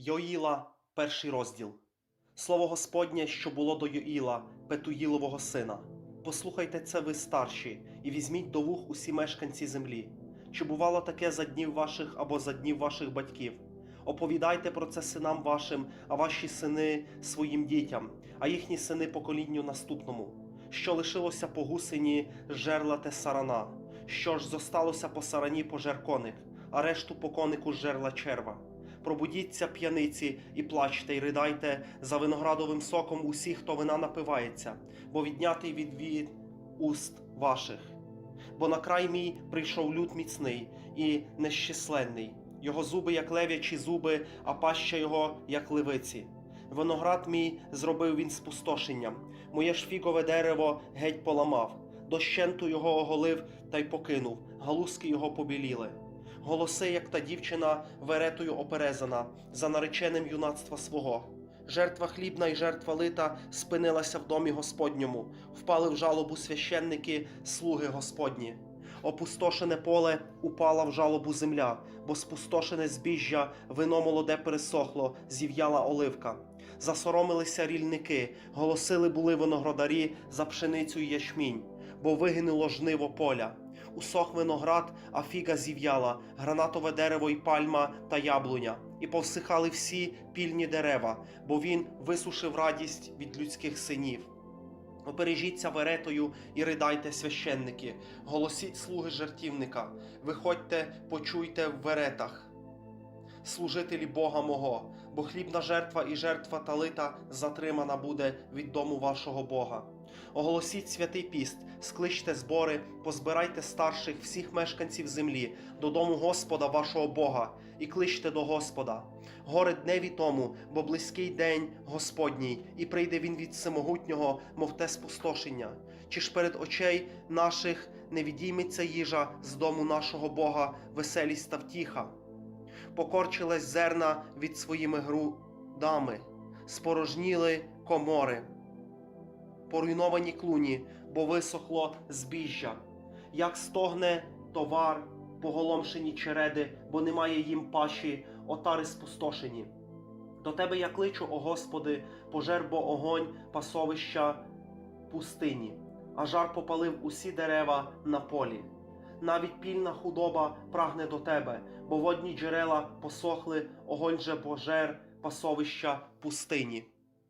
Йоїла, перший розділ. Слово Господнє, що було до Йоїла, Петуїлового сина. Послухайте це ви старші, і візьміть до вух усі мешканці землі. Чи бувало таке за днів ваших або за днів ваших батьків? Оповідайте про це синам вашим, а ваші сини своїм дітям, а їхні сини поколінню наступному. Що лишилося по гусині, жерла те сарана. Що ж зосталося по сарані пожер коник, а решту по конику жерла черва. Пробудіться, п'яниці, і плачте, і ридайте за виноградовим соком усіх, хто вина напивається, бо віднятий від від уст ваших. Бо на край мій прийшов люд міцний і нещисленний, його зуби, як лев'ячі зуби, а паща його, як ливиці. Виноград мій зробив він спустошенням, моє ж фігове дерево геть поламав, дощенту його оголив та й покинув, галузки його побіліли. Голоси, як та дівчина, веретою оперезана, за нареченим юнацтва свого. Жертва хлібна і жертва лита спинилася в домі Господньому, впали в жалобу священники, слуги Господні. Опустошене поле упала в жалобу земля, бо спустошене збіжжя, вино молоде пересохло, зів'яла оливка. Засоромилися рільники, голосили були виноградарі за пшеницю й ячмінь, бо вигинуло жниво поля. Усох виноград, а фіга зів'яла, гранатове дерево й пальма та яблуня, і повсихали всі пільні дерева, бо він висушив радість від людських синів. Обережіться веретою і ридайте священники, голосіть слуги жертівника, виходьте, почуйте в веретах. Служителі Бога мого, бо хлібна жертва і жертва талита затримана буде від дому вашого Бога. Оголосіть святий піст, скличте збори, позбирайте старших всіх мешканців землі додому Господа вашого Бога, і кличте до Господа. Горе дневі тому, бо близький день Господній, і прийде він від всемогутнього, мов те спустошення. Чи ж перед очей наших не відійметься їжа з дому нашого Бога, веселість та втіха? Покорчилась зерна від своїми грудами, спорожніли комори, поруйновані клуні, бо висохло збіжжя, як стогне товар, поголомшені череди, бо немає їм паші, отари спустошені. До тебе я кличу, о Господи, пожер бо огонь пасовища пустині, а жар попалив усі дерева на полі. Навіть пільна худоба прагне до тебе, бо водні джерела посохли, огонь же божер пасовища пустині.